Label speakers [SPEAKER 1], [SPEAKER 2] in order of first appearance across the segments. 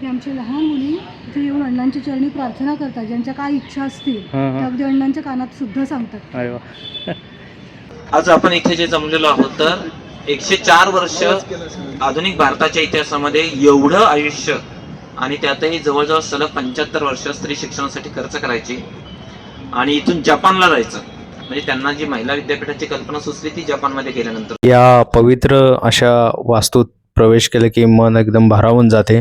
[SPEAKER 1] की आमच्या लहान मुली इथे येऊन अण्णांच्या चरणी प्रार्थना करतात ज्यांच्या काय इच्छा असतील त्या अगदी अण्णांच्या कानात सुद्धा सांगतात.
[SPEAKER 2] अरे वा.
[SPEAKER 3] आज आपण इथे जे जमलेलो आहोत तर एकशे चार वर्ष आधुनिक भारताच्या इतिहासामध्ये एवढं आयुष्य आणि त्यातही जवळजवळ सलग पंच्याहत्तर वर्ष स्त्री शिक्षणासाठी खर्च करायची आणि इथून जपानला जायचं. म्हणजे त्यांना जी महिला विद्यापीठाची कल्पना सुचली ती जपानमध्ये गेल्यानंतर.
[SPEAKER 2] या पवित्र अशा वास्तूत प्रवेश केलं की मन एकदम भारावून जाते.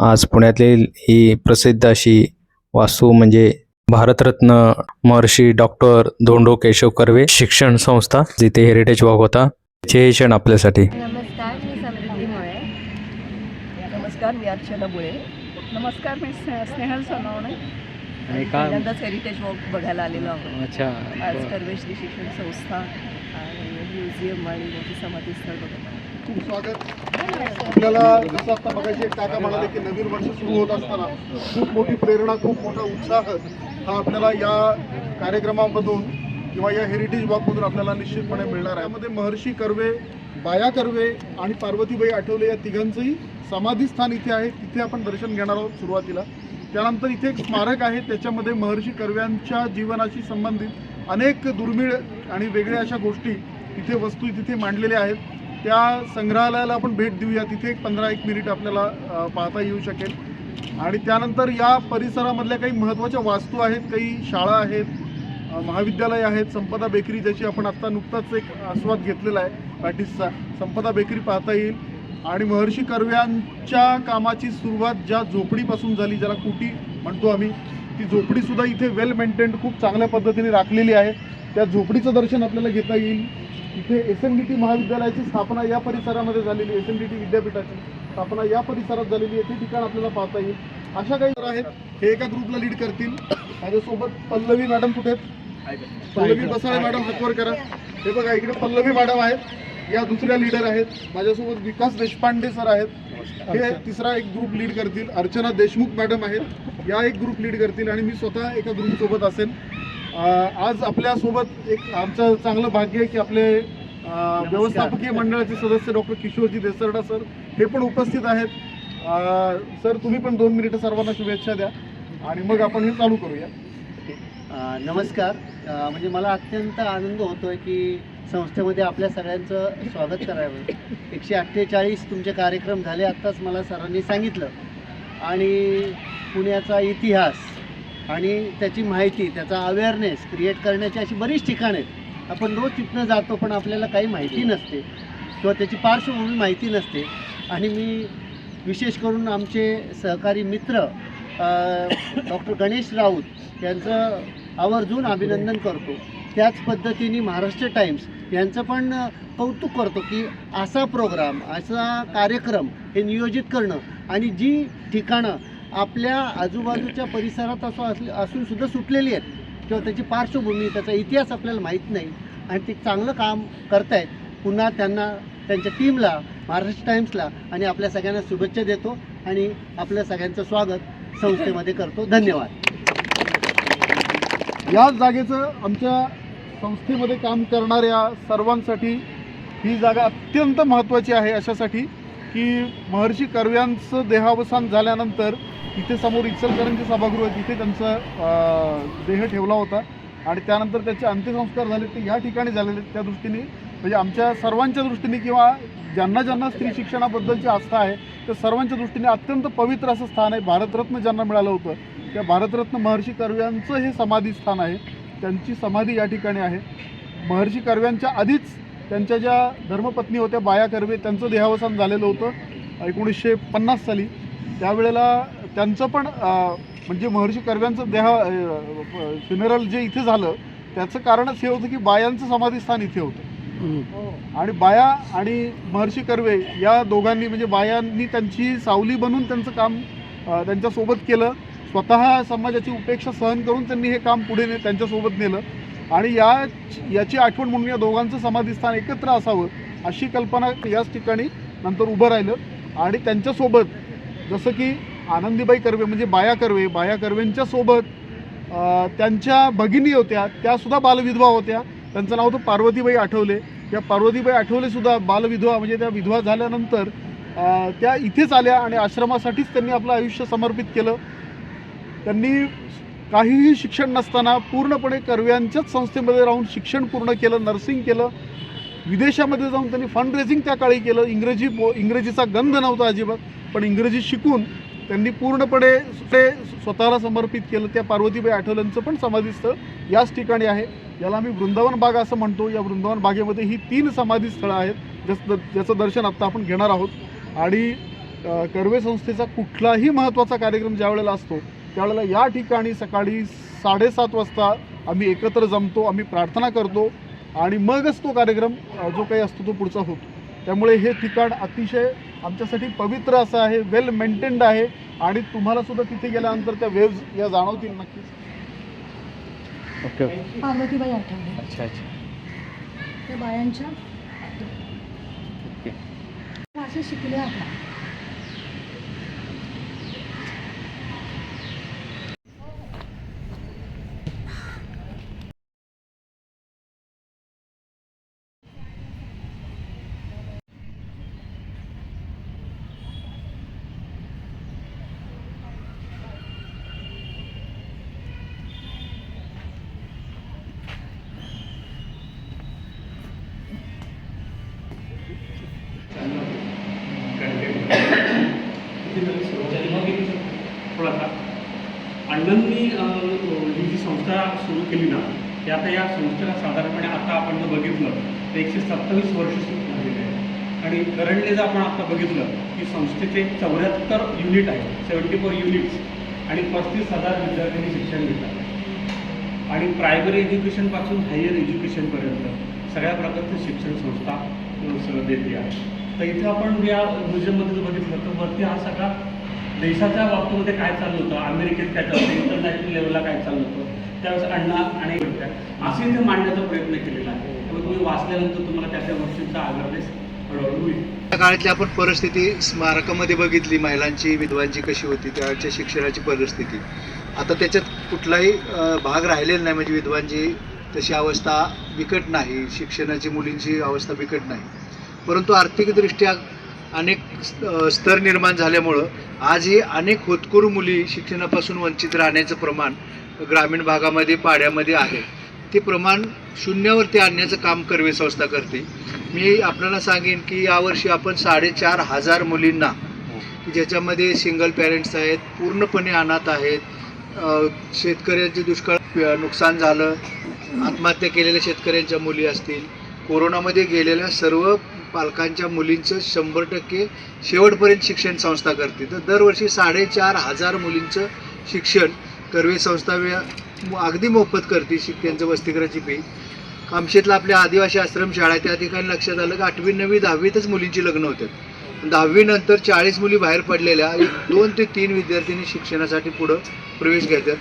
[SPEAKER 2] आज पुण्यातील ही प्रसिद्ध अशी वास्तू म्हणजे भारतरत्न महर्षी डॉक्टर धोंडो केशव कर्वे शिक्षण संस्था जिथे हेरिटेज वॉक होता. त्याचे क्षण आपल्यासाठी.
[SPEAKER 4] नमस्कार मी समृद्धी मुळे.
[SPEAKER 5] नमस्कार मी अर्चना बुळे नमस्कार मी स्ने स्नेहल सोनवणे.
[SPEAKER 2] आणि
[SPEAKER 5] पहिल्यांदाच हेरिटेज वॉक बघायला आलेलो आहोत.
[SPEAKER 2] अच्छा
[SPEAKER 5] आज कर्वेश्री शिक्षण संस्था आणि म्युझियम आणि बघत आहोत.
[SPEAKER 6] खूप स्वागत. आपल्याला जसं आता बघायचे एक काका म्हणाले की नवीन वर्ष सुरू होत असताना खूप मोठी प्रेरणा खूप मोठा उत्साह हा आपल्याला या कार्यक्रमामधून किंवा या हेरिटेज वॉकमधून आपल्याला निश्चितपणे मिळणार आहे. यामध्ये महर्षी कर्वे बाया कर्वे आणि पार्वतीबाई आठवले या तिघांचंही समाधीस्थान इथे आहे. तिथे आपण दर्शन घेणार आहोत सुरुवातीला. त्यानंतर इथे एक स्मारक आहे. त्याच्यामध्ये महर्षी कर्व्यांच्या जीवनाशी संबंधित अनेक दुर्मिळ आणि वेगळ्या अशा गोष्टी तिथे वस्तू तिथे मांडलेल्या आहेत. त्या संग्रहालयाला आपण भेट देऊया. तिथे एक पंधरा एक मिनिट आपल्याला पाहता येऊ शकेल. आणि त्यानंतर या परिसरामधल्या काही महत्त्वाच्या वास्तू आहेत काही शाळा आहेत महाविद्यालय आहेत संपदा बेकरी ज्याची आपण आत्ता नुकताच एक आस्वाद घेतलेला आहे पॅटिसचा संपदा बेकरी पाहता येईल. आणि महर्षी कर्व्यांच्या कामाची सुरुवात ज्या झोपडीपासून झाली ज्याला कुटी म्हणतो आम्ही ती झोपडीसुद्धा इथे वेल मेंटेन्ड खूप चांगल्या पद्धतीने राखलेली आहे. त्या झोपडीचं दर्शन आपल्याला घेता येईल. इथे एस एन डी टी महाविद्यालयाची स्थापना या परिसरामध्ये झालेली एस एन डी टी विद्यापीठाची स्थापना या परिसरात झालेली आहे. ते ठिकाण आपल्याला पाहता येईल. अशा काही आहेत हे एका ग्रुपला लीड करतील. माझ्यासोबत पल्लवी मॅडम कुठे आहेत? पल्लवी बसाळे मॅडम हातवर करा. हे बघा इकडे पल्लवी मॅडम आहेत. या दुसऱ्या लीडर आहेत. माझ्यासोबत विकास देशपांडे सर आहेत. हे तिसरा एक ग्रुप लीड करतील. अर्चना देशमुख मॅडम आहेत. या एक ग्रुप लीड करतील आणि मी स्वतः एका ग्रुपसोबत असेल. आज आपल्यासोबत एक आमचं चांगलं भाग्य आहे की आपले व्यवस्थापकीय मंडळाचे सदस्य डॉक्टर किशोरजी देसरडा सर हे पण उपस्थित आहेत. सर तुम्ही पण दोन मिनिटं सर्वांना शुभेच्छा द्या आणि मग आपण हे चालू करूया.
[SPEAKER 7] नमस्कार. म्हणजे मला अत्यंत आनंद होतो आहे की संस्थेमध्ये आपल्या सगळ्यांचं स्वागत करावं. एकशे अठ्ठेचाळीस तुमचे कार्यक्रम झाले आत्ताच मला सरांनी सांगितलं. आणि पुण्याचा इतिहास आणि त्याची माहिती त्याचा अवेअरनेस क्रिएट करण्याची अशी बरीच ठिकाणं आहेत. आपण रोज तिथनं जातो पण आपल्याला काही माहिती नसते. किंवा त्याची पार्श्वभूमी माहिती नसते. आणि मी विशेष करून आमचे सहकारी मित्र डॉक्टर गणेश राऊत यांचं आवर्जून अभिनंदन करतो. त्याच पद्धतीने महाराष्ट्र टाइम्स यांचं पण कौतुक करतो की असा प्रोग्राम असा कार्यक्रम हे नियोजित करणं आणि जी ठिकाणं आपल्या आजूबाजूच्या परिसरात असो असले असून सुद्धा सुटलेली आहेत. किंवा त्याची पार्श्वभूमी त्याचा इतिहास आपल्याला माहीत नाही. आणि ते चांगलं काम करतायत. पुन्हा त्यांना त्यांच्या टीमला महाराष्ट्र टाईम्सला आणि आपल्या सगळ्यांना शुभेच्छा देतो आणि आपल्या सगळ्यांचं स्वागत संस्थेमध्ये करतो. धन्यवाद.
[SPEAKER 6] याच जागेचं आमच्या संस्थेमध्ये काम करणाऱ्या सर्वांसाठी ही जागा अत्यंत महत्त्वाची आहे अशासाठी की महर्षी कर्व्यांचं देहावसान झाल्यानंतर इथे समोर इचलकरंजी सभागृह तिथे त्यांचा देह ठेवला होता. आणि त्यानंतर त्याचे अंत्यसंस्कार झाले ते या ठिकाणी झालेले त्या दृष्टीने म्हणजे आमच्या सर्वांच्या दृष्टीने किंवा ज्यांना ज्यांना स्त्री शिक्षणाबद्दलची आस्था आहे त्या सर्वांच्या दृष्टीने अत्यंत पवित्र असं स्थान आहे. भारतरत्न ज्यांना मिळालं होतं त्या भारतरत्न महर्षी कर्व्यांचं हे समाधी स्थान आहे. त्यांची समाधी या ठिकाणी आहे. महर्षी कर्व्यांच्या आधीच त्यांच्या ज्या धर्मपत्नी होत्या बाया कर्वे त्यांचं देहावसान झालेलं होतं एकोणीसशे पन्नास साली. त्यावेळेला त्यांचं पण म्हणजे महर्षी कर्व्यांचं देहा फ्युनरल जे इथे झालं त्याचं कारणच हे होतं की बायांचं समाधीस्थान इथे होतं. आणि बाया आणि महर्षी कर्वे या दोघांनी म्हणजे बायांनी त्यांची सावली बनून त्यांचं काम त्यांच्यासोबत केलं. स्वतः समाजाची उपेक्षा सहन करून त्यांनी हे काम पुढे ने त्यांच्यासोबत नेलं. आणि या याची आठवण म्हणून या दोघांचं समाधीस्थान एकत्र असावं अशी कल्पना याच ठिकाणी नंतर उभं राहिलं. आणि त्यांच्यासोबत जसं की आनंदीबाई कर्वे म्हणजे बाया कर्वे बाया कर्वेंच्या सोबत त्यांच्या भगिनी होत्या त्यासुद्धा बालविधवा होत्या. त्यांचं नाव होतं पार्वतीबाई आठवले. या पार्वतीबाई आठवलेसुद्धा बालविधवा म्हणजे त्या विधवा झाल्यानंतर त्या इथेच आल्या आणि आश्रमासाठीच त्यांनी आपलं आयुष्य समर्पित केलं. त्यांनी काहीही शिक्षण नसताना पूर्णपणे कर्व्यांच्याच संस्थेमध्ये राहून शिक्षण पूर्ण केलं नर्सिंग केलं. विदेशामध्ये जाऊन त्यांनी फंड रेझिंग त्या काळी केलं. इंग्रजी बो इंग्रजीचा गंध नव्हता अजिबात पण इंग्रजी शिकून त्यांनी पूर्णपणे ते स्वतःला समर्पित केलं. त्या पार्वतीबाई आठवल्यांचं पण समाधीस्थळ याच ठिकाणी आहे. याला आम्ही वृंदावन बाग असं म्हणतो. या वृंदावन बागेमध्ये ही तीन समाधीस्थळं आहेत ज्याचं ज्याचं दर्शन आत्ता आपण घेणार आहोत. आणि कर्वे संस्थेचा कुठलाही महत्त्वाचा कार्यक्रम ज्या वेळेला असतो त्यावेळेला या ठिकाणी सकाळी साडेसात वाजता आम्ही एकत्र जमतो आम्ही प्रार्थना करतो आणि मगच तो कार्यक्रम जो काही असतो तो पुढचा होतो. त्यामुळे हे ठिकाण अतिशय आमच्यासाठी पवित्र असं आहे वेल मेंटेन्ड आहे आणि तुम्हाला सुद्धा तिथे गेल्यानंतर त्या वेव्ज या जाणवतील नक्कीच.
[SPEAKER 2] ओके. ओके
[SPEAKER 1] पार्वतीबाई आठवले.
[SPEAKER 2] अच्छा अच्छा.
[SPEAKER 1] त्या बायांच्या
[SPEAKER 2] ओके.
[SPEAKER 1] असे शिकले आता
[SPEAKER 8] थोडासा अण्णांनी अं, ही जी संस्था सुरू केली ना आता या संस्थेला साधारणपणे आता आपण जर बघितलं तर एकशे सत्तावीस वर्ष सुरू झालेले आहे. आणि करंटली जर आपण आता बघितलं की संस्थेचे चौऱ्याहत्तर युनिट आहे सेवन्टी फोर युनिट्स आणि पस्तीस हजार विद्यार्थ्यांनी शिक्षण घेतात आणि प्रायमरी एज्युकेशनपासून हायर एज्युकेशनपर्यंत सगळ्या प्रकारचं शिक्षण संस्था देते आहे. तर इथं आपण या म्युझियममध्ये जर बघितलं तर वरती हा सगळा देशाच्या बाबतीमध्ये काय चाललं होतं? अमेरिकेत काय चाललं इंटरनॅशनल लेवलला काय चाललं होतं? त्यावेळेस अण्णा आणि असे ते मांडण्याचा प्रयत्न केलेला आहे. त्यामुळे तुम्ही वाचल्यानंतर तुम्हाला त्या त्या गोष्टींचा आग्रह होईल
[SPEAKER 9] त्या काळातली आपण परिस्थिती स्मारकामध्ये बघितली महिलांची विधवांची कशी होती त्यावेळच्या शिक्षणाची परिस्थिती. आता त्याच्यात कुठलाही भाग राहिलेला नाही म्हणजे विधवांची तशी अवस्था बिकट नाही शिक्षणाची मुलींची अवस्था बिकट नाही. परंतु आर्थिकदृष्ट्या अनेक स्तर निर्माण झाल्यामुळं आजही अनेक होतकरू मुली शिक्षणापासून वंचित राहण्याचं प्रमाण ग्रामीण भागामध्ये पाड्यामध्ये आहे. ते प्रमाण शून्यावरती आणण्याचं काम कर्वे संस्था करते. मी आपल्याला सांगेन की यावर्षी आपण साडेचार हजार मुलींना की ज्याच्यामध्ये सिंगल पॅरेंट्स आहेत पूर्णपणे अनाथ आहेत शेतकऱ्यांचे दुष्काळ नुकसान झालं आत्महत्या केलेल्या शेतकऱ्यांच्या मुली असतील कोरोनामध्ये गेलेल्या सर्व पालकांच्या मुलींचं शंभर टक्के शेवटपर्यंत शिक्षण संस्था करते. तर दरवर्षी साडेचार हजार मुलींचं शिक्षण कर्वे संस्था अगदी मोफत करते शिक त्यांचं वसतिगृहाची फी. कामशेतला आपल्या आदिवासी आश्रमशाळा आहे त्या ठिकाणी लक्षात आलं की आठवी नववी दहावीतच मुलींची लग्न होतात. दहावीनंतर चाळीस मुली बाहेर पडलेल्या एक दोन ते तीन विद्यार्थिनी शिक्षणासाठी पुढं प्रवेश घेतात.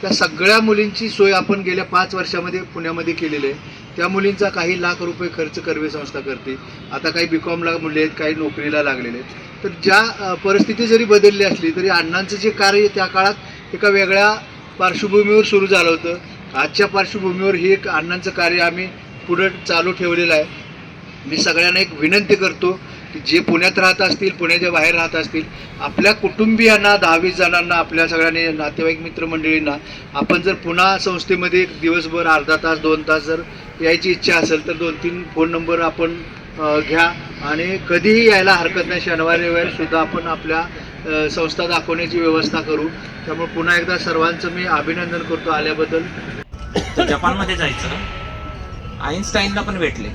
[SPEAKER 9] त्या सगळ्या मुलींची सोय आपण गेल्या पाच वर्षामध्ये पुण्यामध्ये केलेली आहे. त्या मुलींचा काही लाख रुपये खर्च कर्वे संस्था करते. आता काही बी कॉमला मुली आहेत काही नोकरीला लागलेले आहेत. तर ज्या परिस्थिती जरी बदलली असली तरी अण्णांचं जे कार्य त्या काळात एका वेगळ्या पार्श्वभूमीवर सुरू झालं होतं. आजच्या पार्श्वभूमीवर हे एक अण्णांचं कार्य आम्ही पुढं चालू ठेवलेलं आहे. मी सगळ्यांना एक विनंती करतो की जे पुण्यात राहत असतील पुण्याच्या बाहेर राहत असतील आपल्या कुटुंबियांना दहावीस जणांना आपल्या सगळ्यांनी नातेवाईक मित्रमंडळींना आपण जर पुन्हा संस्थेमध्ये एक दिवसभर अर्धा तास दोन तास जर यायची इच्छा असेल तर दोन तीन फोन नंबर आपण घ्या. आणि कधीही यायला हरकत नाही शनिवार रविवारीसुद्धा आपण आपल्या संस्था दाखवण्याची व्यवस्था करू. त्यामुळे पुन्हा एकदा सर्वांचं मी अभिनंदन करतो आल्याबद्दल.
[SPEAKER 3] जपानमध्ये जायचं. आईन्स्टाईनला पण भेटले.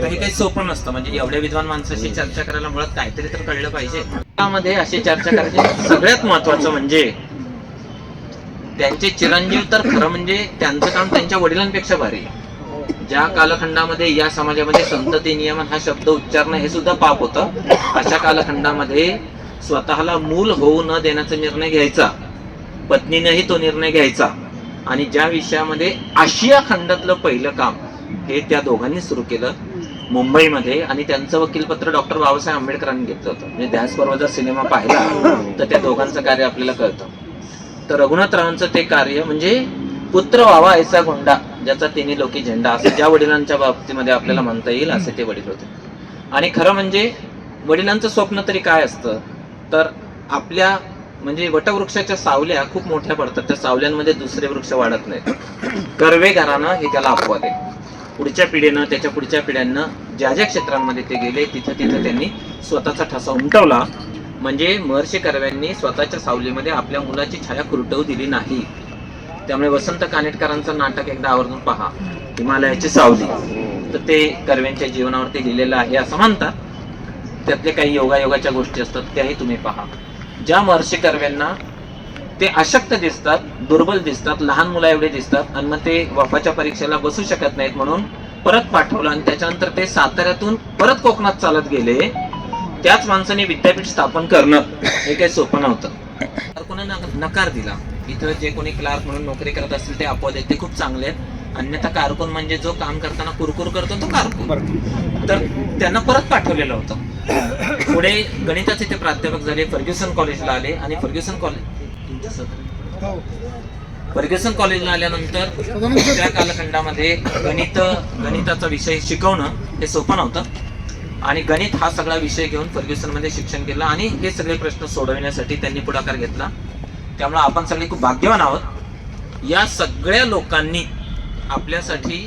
[SPEAKER 3] तर हे काही सोपं नसतं. म्हणजे एवढ्या विद्वान माणसाशी चर्चा करायला मुळात काहीतरी तर कळलं पाहिजे. त्यामध्ये अशी चर्चा करायची सगळ्यात महत्वाचं म्हणजे त्यांचे चिरंजीव तर खरं म्हणजे त्यांचं काम त्यांच्या वडिलांपेक्षा भारी ज्या कालखंडामध्ये या समाजामध्ये संतती नियमन हा शब्द उच्चारणं हे सुद्धा पाप होतं. अशा कालखंडामध्ये स्वतःला मूल होऊ न देण्याचा निर्णय घ्यायचा. पत्नीनेही तो निर्णय घ्यायचा. आणि ज्या विषयामध्ये आशिया खंडातलं पहिलं काम हे त्या दोघांनी सुरू केलं मुंबईमध्ये. आणि त्यांचं वकीलपत्र डॉक्टर बाबासाहेब आंबेडकरांनी घेतलं होतं. म्हणजे पर्व जर सिनेमा पाहिला तर त्या दोघांचं कार्य आपल्याला कळतं. तर रघुनाथरावांचं ते कार्य म्हणजे पुत्र व्हावा ऐसा गुंडा ज्याचा तिन्ही लोकी झेंडा असं ज्या वडिलांच्या बाबतीमध्ये आपल्याला म्हणता येईल असे ते वडील होते. आणि खरं म्हणजे वडिलांचं स्वप्न तरी काय असतं? तर आपल्या म्हणजे वटवृक्षाच्या सावल्या खूप मोठ्या पडतात. त्या सावल्यांमध्ये दुसरे वृक्ष वाढत नाहीत. कर्वे हे त्याला अपवाद आहे पुढच्या पिढीनं त्याच्या पुढच्या पिढ्यांना ज्या ज्या क्षेत्रांमध्ये ते गेले तिथं तिथं त्यांनी स्वतःचा ठसा उमटवला. म्हणजे महर्षी कर्व्यांनी स्वतःच्या सावलीमध्ये आपल्या मुलाची छाया खुरटवू दिली नाही. त्यामुळे वसंत कानेटकरांचं नाटक एकदा आवर्जून पहा. हिमालयाची सावली. तर ते कर्व्यांच्या जीवनावरती लिहिलेलं आहे असं म्हणतात. त्यातले काही योगायोगाच्या गोष्टी असतात त्याही तुम्ही पहा. ज्या महर्षी कर्व्यांना ते अशक्त दिसतात दुर्बल दिसतात लहान मुला एवढे दिसतात आणि मग ते वफाच्या परीक्षेला बसू शकत नाहीत म्हणून परत पाठवलं आणि त्याच्यानंतर ते साताऱ्यातून परत कोकणात चालत गेले त्याच माणसाने विद्यापीठ स्थापन करणं हे काही सोपं नव्हतं. तर कोणी नकार दिला. इथं जे कोणी क्लार्क म्हणून नोकरी करत असतील ते अपवाद आहेत ते खूप चांगले आहेत. अन्यथा कारकून म्हणजे जो काम करताना कुरकुर करतो तो कारकून. तर त्यांना परत पाठवलेलं होतं. पुढे गणिताचे ते प्राध्यापक झाले फर्ग्युसन कॉलेजला आले आणि फर्ग्युसन कॉलेज फर्ग्युसन कॉलेजला आल्यानंतर त्या कालखंडामध्ये गणित गणिताचा विषय शिकवणं हे सोपं नव्हतं. आणि गणित हा सगळा विषय घेऊन फर्ग्युसनमध्ये शिक्षण केलं आणि हे सगळे प्रश्न सोडविण्यासाठी त्यांनी पुढाकार घेतला. त्यामुळे आपण सगळे खूप भाग्यवान आहोत. या सगळ्या लोकांनी आपल्यासाठी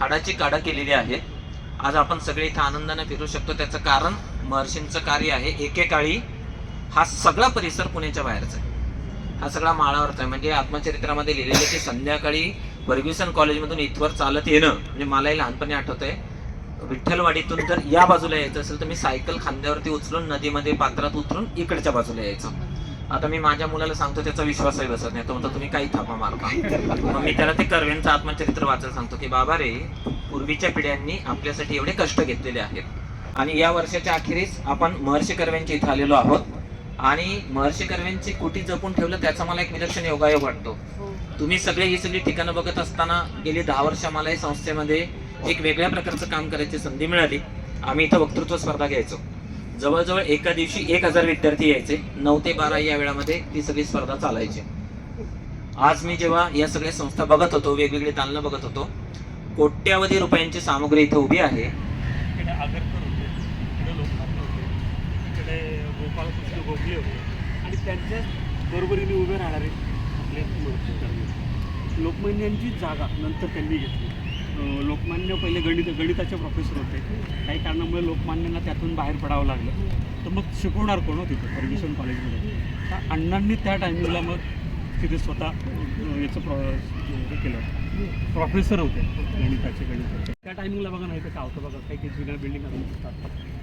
[SPEAKER 3] हाडाची काढा केलेली आहे आज आपण सगळे इथं आनंदाने फिरू शकतो. त्याचं कारण महर्षींचं कार्य आहे. एकेकाळी हा सगळा परिसर पुण्याच्या बाहेरचा आहे. हा सगळा माळावरचा आहे. म्हणजे आत्मचरित्रामध्ये लिहिलेलं की संध्याकाळी फर्ग्युसन कॉलेजमधून इथवर चालत येणं म्हणजे मलाही लहानपणी आठवत आहे. विठ्ठलवाडीतून जर या बाजूला यायचं असेल तर मी सायकल खांद्यावरती उचलून नदीमध्ये पात्रात उतरून इकडच्या बाजूला यायचं. आता मी माझ्या मुलाला सांगतो त्याचा विश्वासही बसत नाही. तो म्हणतो तुम्ही काही थापा मारता मग मी त्याला ते कर्वेंचं आत्मचरित्र वाचायला सांगतो की बाबा रे पूर्वीच्या पिढ्यांनी आपल्यासाठी एवढे कष्ट घेतलेले आहेत. आणि या वर्षाच्या अखेरीस आपण महर्षी कर्व्यांच्या इथं आलेलो आहोत. आणि महर्षी कर्व्यांची कुटी जपून ठेवलं त्याचा मला एक विलक्षण योगायोग वाटतो. तुम्ही सगळे ही सगळी ठिकाणं बघत असताना गेली दहा वर्ष मला या संस्थेमध्ये एक वेगळ्या प्रकारचं काम करायची संधी मिळाली. आम्ही इथं वक्तृत्व स्पर्धा घ्यायचो. जवळजवळ एका दिवशी एक हजार विद्यार्थी यायचे. नऊ ते बारा या वेळामध्ये ती सगळी स्पर्धा चालायची. आज मी जेव्हा या सगळ्या संस्था बघत होतो वेगवेगळे दालनं बघत होतो कोट्यावधी रुपयांची सामग्री इथं उभी आहे.
[SPEAKER 8] इकडे इकडे गोखले आणि त्यांच्याच बरोबरीने उभे राहणारे लोकमान्यांची जागा नंतर त्यांनी घेतली. लोकमान्य पहिले गणित गणिताचे प्रोफेसर होते. काही कारणामुळे लोकमान्यांना त्यातून बाहेर पडावं लागलं. तर मग शिकवणार कोण तिथे तिथं? फर्ग्युसन कॉलेजमध्ये. तर अण्णांनी त्या टायमिंगला मग तिथे स्वतः याचं प्रो हे केलं. प्रोफेसर होते गणिताचे गणिताचे. त्या टायमिंगला बघा नाही तर काय होतं बघा काही काही जुन्या बिल्डिंग अजून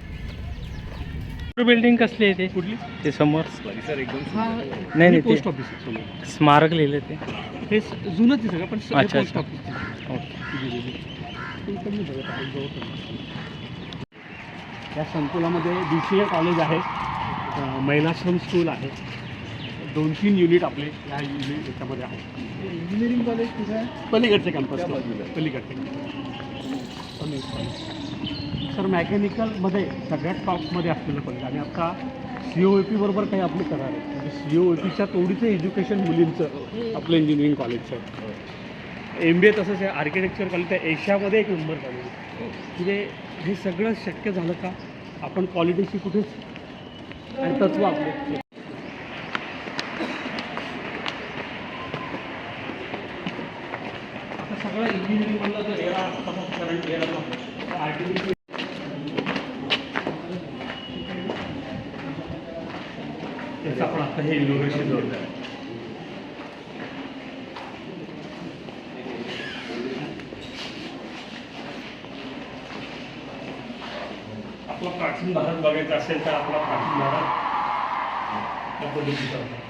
[SPEAKER 10] बिल्डिंग कसली आहे ते?
[SPEAKER 8] कुठली?
[SPEAKER 10] ते समोर.
[SPEAKER 8] सर एकदम
[SPEAKER 10] नाही नाही
[SPEAKER 8] पोस्ट ऑफिस आहे समोर.
[SPEAKER 10] स्मारक लिहिले ते.
[SPEAKER 8] हे स- जुनंच आहे सगळं पण हे
[SPEAKER 10] अच्छा,
[SPEAKER 8] पोस्ट
[SPEAKER 10] अच्छा.
[SPEAKER 8] ऑफिस
[SPEAKER 10] ओके
[SPEAKER 8] या संकुलामध्ये बी सी ए कॉलेज आहे अं, महिलाश्रम स्कूल आहे. दोन तीन युनिट आपले या युनिट याच्यामध्ये आहेत.
[SPEAKER 6] इंजिनिअरिंग कॉलेज कुठे आहे?
[SPEAKER 8] पलीकडचे कॅम्पस पलीकडचे. सर मेकॅनिकलमध्ये सगळ्यात टॉपमध्ये असलेलं कॉलेज आणि आता सी ओ पी बरोबर काही आपली करार आहे म्हणजे सी ओ पीच्या तोडीचं एज्युकेशन मुलींचं आपलं इंजिनिअरिंग कॉलेजचं आहे एम बी ए तसंच आहे. आर्किटेक्चर कॉलेज त्या एशियामध्ये एक नंबर कॉलेज म्हणजे हे सगळं शक्य झालं का? आपण क्वालिटीशी कुठेच आणि तत्व आपले. आता सगळं इंजिनिअरिंग म्हणलं तर एरा करंट एरा आर्टिफिशियल त्याचं आपण आता हे इनोव्हेशन जोडलं आहे आपला प्राचीन भारत बघायचा असेल तर आपला प्राचीन भारत त्या पद्धतीचा होता.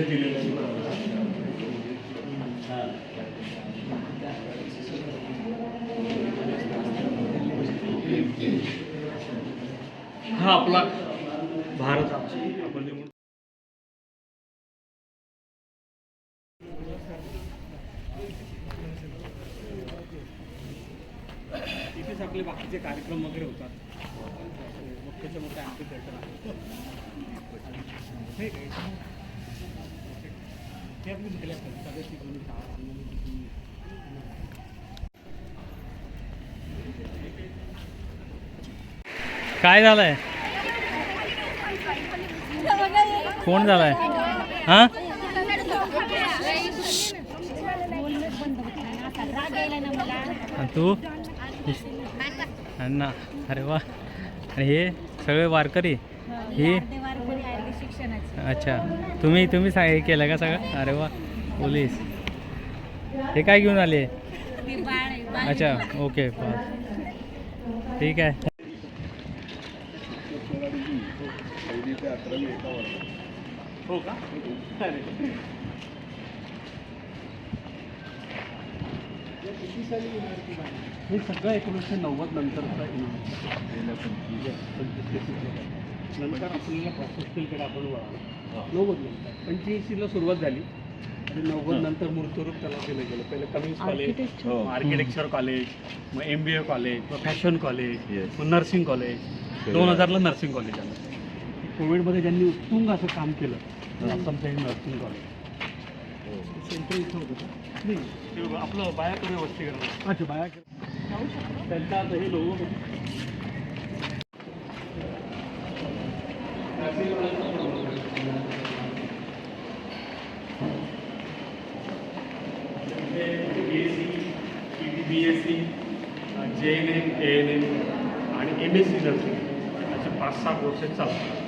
[SPEAKER 8] दिलेलं हा आपला भारत आपण तिथेच आपले बाकीचे कार्यक्रम वगैरे होतात. मोठ्याच्या मोठ्या ॲम्पी थिएटर आहे. हे
[SPEAKER 10] काय झालंय? कोण झालाय? हा? तू? अण्णा अरे वा. आणि हे सगळे वारकरी? ही? अच्छा. तुम्ही तुम्ही सांग हे केलं का सगळं? अरे वा. पोलीस. हे काय घेऊन आले? अच्छा ओके. ठीक आहे.
[SPEAKER 8] हो का? अरे. हे सगळं एकोणीसशे नव्वद नंतरचं नंतर आपल्याला प्रॉफेशनलकडे आपण वळालो. नव्वद नंतर. पंच्याऐंशीला सुरुवात झाली. आणि नव्वद नंतर मूर्तरूप त्याला केलं गेलं. पहिलं कमिन्स कॉलेज आर्किटेक्चर कॉलेज मग एम बी ए कॉलेज मग फॅशन कॉलेज मग नर्सिंग कॉलेज दोन हजारला नर्सिंग कॉलेज आलं. कोविडमध्ये ज्यांनी उत्तुंग असं काम केलं आसामचं हे नर्सिंग कॉलेज सेंट्रल इथं होतं का? नाही ते आपलं बायाकडे वस्ती करणं अच्छा बायाकडे. त्यांचं आता हे लोक B S C B S C J N M A N M आणि एम एस सी नर्सिंग. असे पाच सहा कोर्सेस चालतात.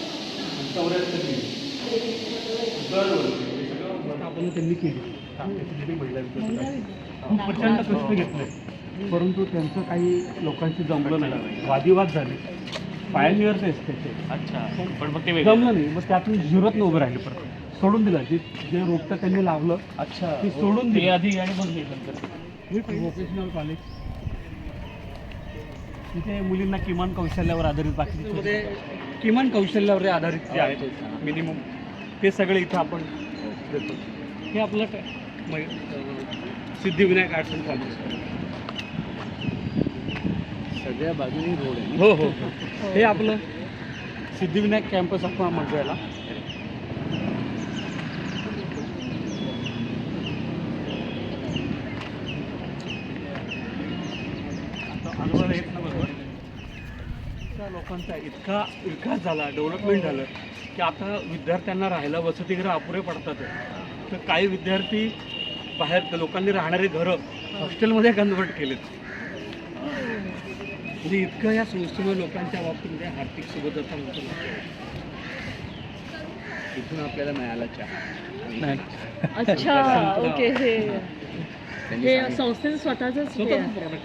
[SPEAKER 8] आपण त्यांनी केली. त्याच्यासाठी महिला विकास प्रचंड कष्ट घेतले. परंतु त्यांचं काही लोकांशी जमलं नाही. वादिवाद झाले. पायनियर्स आहेत त्याचे
[SPEAKER 10] अच्छा. पण मग ते
[SPEAKER 8] जमलं नाही. मग त्यातून झिरोत उभं राहिले परत. सोडून दिलं. जे जे रोपटं त्यांनी लावलं
[SPEAKER 10] अच्छा.
[SPEAKER 8] ते सोडून दिलं.
[SPEAKER 10] आधी आणि मग हे नंतर
[SPEAKER 8] व्होकेशनल कॉलेज तिथे मुलींना किमान कौशल्यावर आधारित बाकी किमान कौशल्यावर आधारित जे आहेत मिनिमम ते सगळे इथं आपण देतो. हे आपलं काय? सिद्धिविनायक आर्ट्स अँड कॉलेज
[SPEAKER 10] सगळ्या बाजूनी रोड आहे
[SPEAKER 8] हो हो हो. हे आपलं सिद्धिविनायक कॅम्पस आपण म्हणतो याला आता अनुभव येत ना बरोबर त्या लोकांचा इतका विकास झाला डेव्हलपमेंट झालं की आता विद्यार्थ्यांना राहायला वसतिगृह अपुरे पडतात. तर काही विद्यार्थी बाहेर लोकांनी राहणारे घरं हॉस्टेलमध्ये कन्वर्ट केलेत. म्हणजे इतकं या संस्थेमुळे लोकांच्या बाबतीमध्ये आर्थिक सुबद्धता होतं
[SPEAKER 10] इथून आपल्याला मिळाला चहा.
[SPEAKER 11] अच्छा ओके हे. हे. संस्थेचं स्वतःच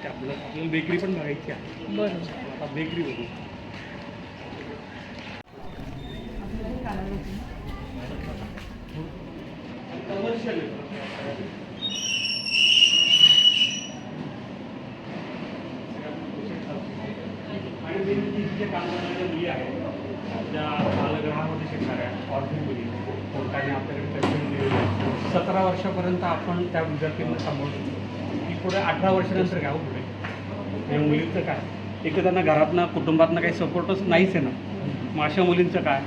[SPEAKER 8] आपल्याला बेकरी पण बघायची आहे.
[SPEAKER 11] बरं
[SPEAKER 8] बेकरी बघू. कमर्शियल आणि मेन तिथे काम करणाऱ्या मुली आहेत ज्या बालगृहामध्ये शिकणाऱ्या ऑर्थिक मुली कोर्टाने आपल्याकडे पेन्शन दिलेली आहे. सतरा वर्षापर्यंत आपण त्या विद्यार्थ्यांना सांभाळू शकतो की पुढे अठरा वर्षानंतर काय पुढे. या मुलींचं काय? एक तर त्यांना घरातनं कुटुंबातनं काही सपोर्टच नाहीच आहे ना. मग अशा मुलींचं काय?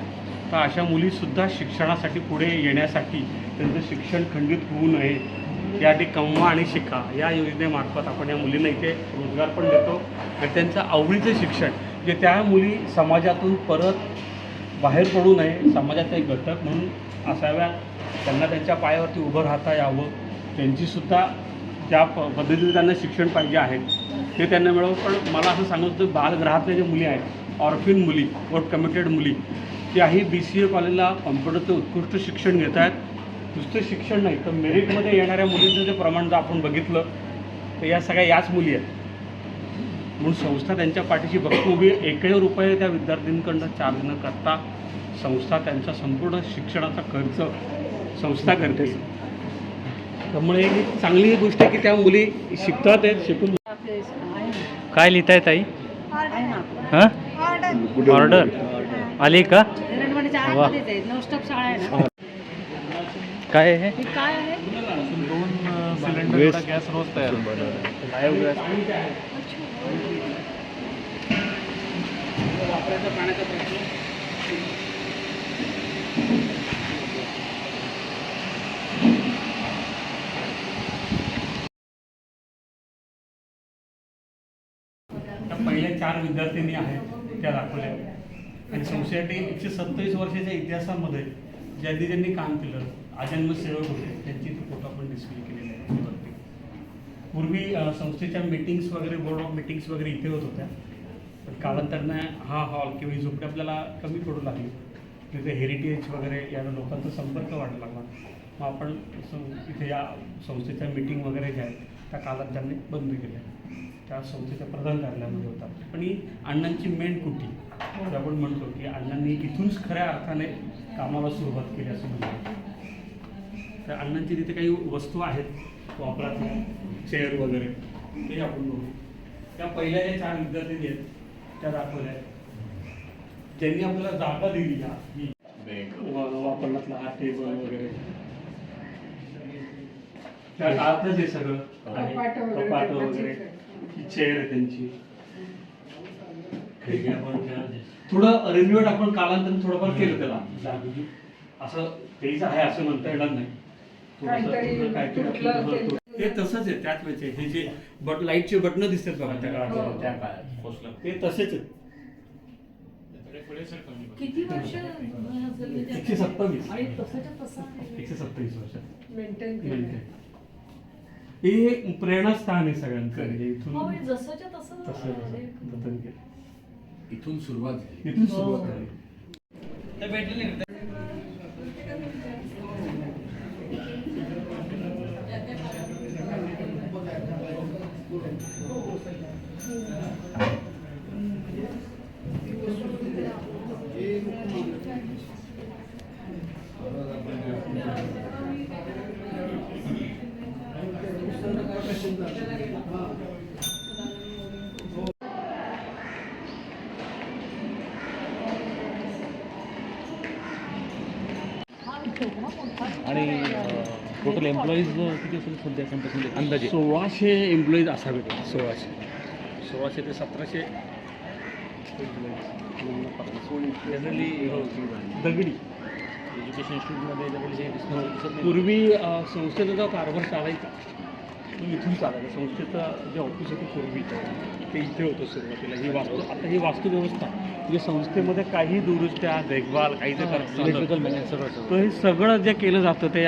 [SPEAKER 8] तर अशा मुलीसुद्धा शिक्षणासाठी पुढे येण्यासाठी त्यांचं शिक्षण खंडित होऊ नये यासाठी कमवा आणि शिका या योजनेमार्फत आपण या मुलींना इथे रोजगार पण देतो. आणि त्यांचं आवडीचं शिक्षण जे त्या मुली समाजातून परत बाहेर पडू नये समाजाचा एक घटक म्हणून असाव्या त्यांना त्यांच्या पायावरती उभं राहता यावं. त्यांचीसुद्धा ज्या प पद्धतीने त्यांना शिक्षण पाहिजे आहे ते त्यांना मिळावं. पण मला असं सांगत होतं बालग्रहातल्या ज्या मुली आहेत ऑर्फिन मुली वर्क कमिटेड मुली त्याही बी सी ए कॉलेजला कॉम्प्युटरचं उत्कृष्ट शिक्षण घेत आहेत. नुसतं शिक्षण नाही तर मेरिटमध्ये येणाऱ्या मुलींचं जे प्रमाण जर आपण बघितलं तर या सगळ्या याच मुली आहेत. म्हणून संस्था त्यांच्या पाठीशी बघतो उभी आहे. एकही रुपये त्या विद्यार्थ्यांकडनं चार्ज न करता संस्था त्यांचा संपूर्ण शिक्षणाचा खर्च संस्था करते. त्यामुळे ही चांगली गोष्ट आहे की त्या मुली शिकतात आहेत शिकून
[SPEAKER 10] काय लिहिताय ताई? हां? ऑर्डर आली का? वा. काय आहे हे?
[SPEAKER 1] काय आहे?
[SPEAKER 10] गॅस रोज तयार
[SPEAKER 8] त्या पहिल्या चार विद्यार्थिनी आहेत त्या दाखवल्या. आणि संस्थेसाठी एकशे सत्तावीस वर्षाच्या इतिहासामध्ये ज्यांनी ज्यांनी काम केलं आजन्म सेवक होते त्यांची ती फोटो आपण डिस्प्ले केलेले आहे. पूर्वी संस्थेच्या मीटिंग्स वगैरे बोर्ड ऑफ मीटिंग्स वगैरे इथे होत होत्या. पण कालांतरानं हा हॉल किंवा ही झोपडी आपल्याला कमी पडू लागली. तिथे हेरिटेज वगैरे या लोकांचा संपर्क वाढायला लागला मग आपण इथे या संस्थेच्या मीटिंग वगैरे ज्या आहेत त्या कालांतराने बंद केल्या. त्या संस्थेच्या प्रधान कार्यालयामध्ये होतात पण ही अण्णांची मेन कुटी जे आपण म्हणतो की अण्णांनी इथूनच खऱ्या अर्थाने कामाला सुरुवात केली असं म्हणतो तर अण्णांची तिथे काही वस्तू आहेत वापरातल्या चेअर वगैरे ते आपण बघू. त्या पहिल्या ज्या चार विद्यार्थी आहेत त्या दाखवल्या. ज्यांनी आपल्याला जागा दिली या ही. वापरण्यातला हा टेबल वगैरे. त्या काळातच हे सगळं आहे कपाट वगैरे. ही चेअर आहे त्यांची. थोडं रिन्युएट आपण कालांतर थोडंफार केलं त्याला. असं तेच आहे असं म्हणता येणार नाही. ते तसंच आहे त्याच वेळेचे हे जे बट लाईटचे बटणं दिसतात बघा त्या काळात. त्या काळात ते तसेच आहेत.
[SPEAKER 1] किती वर्ष
[SPEAKER 8] एकशे सत्तावीस. एकशे सत्तावीस वर्ष.
[SPEAKER 1] मेंटेन
[SPEAKER 8] हे प्रेरणास्थान आहे सगळ्यांचं. म्हणजे इथून
[SPEAKER 1] हो म्हणजे जसंच्या तसं
[SPEAKER 8] तसं. जतन केलं.
[SPEAKER 12] इथून सुरुवात झाली.
[SPEAKER 8] इथून सुरुवात झाली
[SPEAKER 10] आणि टोटल एम्प्लॉईज किती असेल सध्या कंपनीमध्ये अंदाजे?
[SPEAKER 8] सोळाशे एम्प्लॉईज असावेत. सोळाशे. सोळाशे ते सतराशे
[SPEAKER 10] जनरली
[SPEAKER 8] दगडी.
[SPEAKER 10] एज्युकेशन इन्स्टिट्यूटमध्ये जनरली नाही.
[SPEAKER 8] पूर्वी संस्थेचा जो कारभार चालायचा तो इथून चालायचा. संस्थेचं जे ऑफिस होतं पूर्वी ते इथे होतं सुरुवातीला. ही वास्तू आता ही वास्तुव्यवस्था म्हणजे संस्थेमध्ये काही दुरुस्त्या देखभाल काही जे करत
[SPEAKER 10] इलेक्ट्रिकल मॅनेज सगळं
[SPEAKER 8] तर हे सगळं जे केलं जातं ते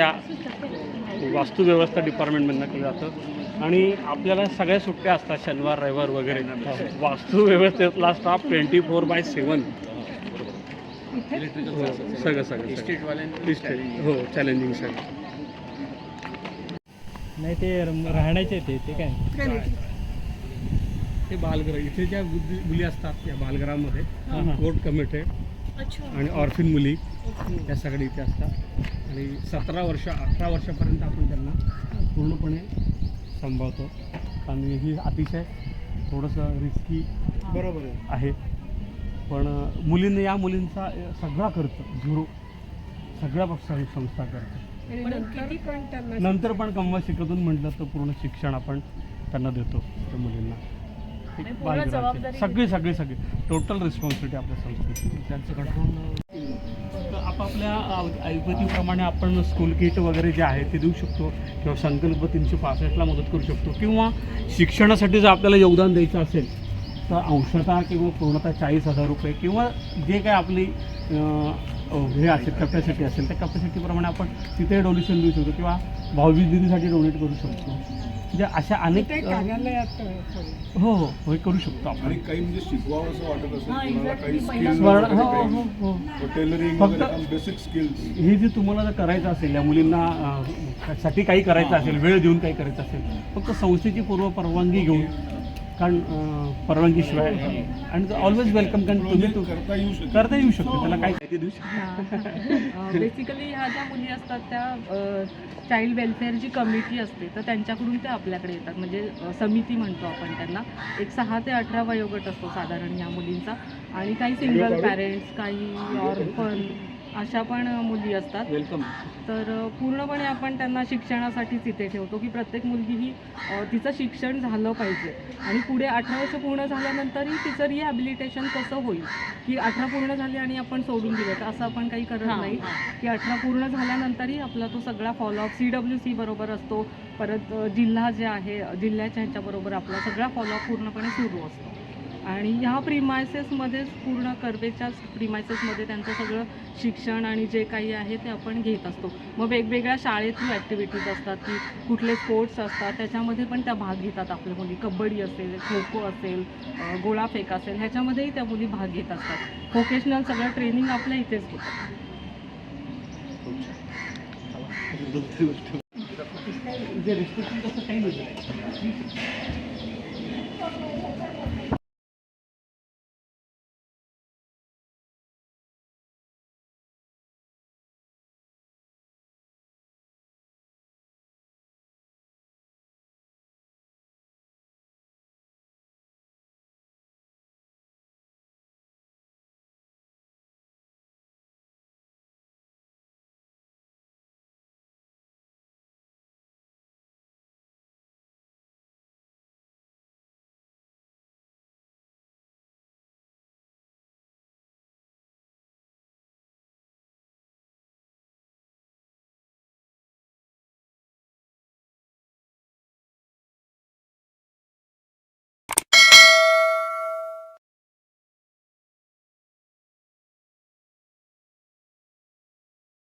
[SPEAKER 8] या वास्तुव्यवस्था डिपार्टमेंटमधनं केलं जातं. आणि आपल्याला सगळ्या सुट्ट्या असतात शनिवार रविवार वगैरे. वास्तुव्यवस्थेतला staff twenty four by seven सगळं सगळं इस्टेटवाल्यांनी हो चॅलेंजिंग सगळं.
[SPEAKER 10] नाही ते राहण्याचे ते ते काय?
[SPEAKER 8] हे बालगृह. इथे ज्या मुली असतात या बालगृहामध्ये कोर्ट कमिटी आणि ऑर्फिन मुली या सगळ्या इथे असतात. आणि सतरा वर्ष अठरा वर्षापर्यंत आपण त्यांना पूर्णपणे सांभाळतो. आणि ही अतिशय थोडंसं रिस्की बरोबर आहे. पण मुलींनी या मुलींचा सगळा खर्च झिरो सगळ्या पक्षाची संस्था करते नंतर पण कमवा शिकतून म्हटलं तर पूर्ण शिक्षण आपण त्यांना देतो त्या मुलींना. बालगृहाची. सगळी सगळी सगळी. टोटल रिस्पॉन्सिबिलिटी आपल्या संस्थेची. त्यांचं कंट्रोल आपापल्या ऐपतीप्रमाणे आपण स्कूल किट वगैरे जे आहे ते देऊ शकतो. किंवा संकल्प तीनशे पासष्टला मदत करू शकतो. किंवा शिक्षणासाठी जर आपल्याला योगदान द्यायचं असेल तर अंशतः किंवा पूर्णतः चाळीस हजार रुपये किंवा जे काय आपली हे असेल कॅपॅसिटी असेल त्या कॅपॅसिटीप्रमाणे आपण तिथे डोनेशन देऊ शकतो किंवा भाऊबीज दिदीसाठी डोनेट करू शकतो. म्हणजे अशा अनेक हो हो हे करू शकतो आपण.
[SPEAKER 6] आणि काही म्हणजे शिकवावं असं वाटत असेल
[SPEAKER 1] हा,
[SPEAKER 8] हो हो हो.
[SPEAKER 6] टेलरिंग
[SPEAKER 8] फक्त-
[SPEAKER 6] बेसिक स्किल्स
[SPEAKER 8] हे जे तुम्हाला जर करायचं असेल या मुलींना साठी काही करायचं असेल वेळ देऊन काही करायचं असेल फक्त संस्थेची पूर्व परवानगी घेऊन कारण परवानगीशिवाय आणि ऑलवेज वेलकम कारण तुम्ही तू
[SPEAKER 6] करता येऊ शकतो
[SPEAKER 8] करता येऊ शकतो. त्याला काय ते देऊ शकतो
[SPEAKER 11] बेसिकली ह्या ज्या मुली असतात त्या चाइल्ड वेलफेअरची कमिटी असते तर त्यांच्याकडून ते आपल्याकडे येतात. म्हणजे समिती म्हणतो आपण त्यांना. एक सहा ते अठरा वयोगट असतो साधारण ह्या मुलींचा. आणि काही सिंगल पॅरेंट्स काही ऑर्फन अशा पण मुली असतात.
[SPEAKER 8] वेलकम
[SPEAKER 11] तर पूर्णपणे आपण त्यांना शिक्षणासाठीच इथे ठेवतो की प्रत्येक मुलगी ही तिचं शिक्षण झालं पाहिजे. आणि पुढे अठरा वर्ष पूर्ण झाल्यानंतरही तिचं रिहॅबिलिटेशन कसं होईल? की अठरा पूर्ण झाली आणि आपण सोडून दिलं. तर असं आपण काही करत नाही. की अठरा पूर्ण झाल्यानंतरही आपला तो सगळा फॉलोअप सी डब्ल्यू सी बरोबर असतो. परत जिल्हा जे आहे जिल्ह्याच्या ह्याच्याबरोबर आपला सगळा फॉलोअप पूर्णपणे सुरू असतो. आणि ह्या प्रिमायसेसमध्येच पूर्ण कर्वेच्याच प्रिमायसेसमध्ये त्यांचं सगळं शिक्षण आणि जे काही आहे ते आपण घेत असतो. मग वेगवेगळ्या शाळेतली ॲक्टिव्हिटीज असतात की कुठले स्पोर्ट्स असतात त्याच्यामध्ये पण त्या भाग घेतात आपल्या मुली. कबड्डी असेल खो खो असेल गोळाफेक असेल ह्याच्यामध्येही त्या मुली भाग घेत असतात. व्होकेशनल सगळं ट्रेनिंग आपल्या इथेच होतं.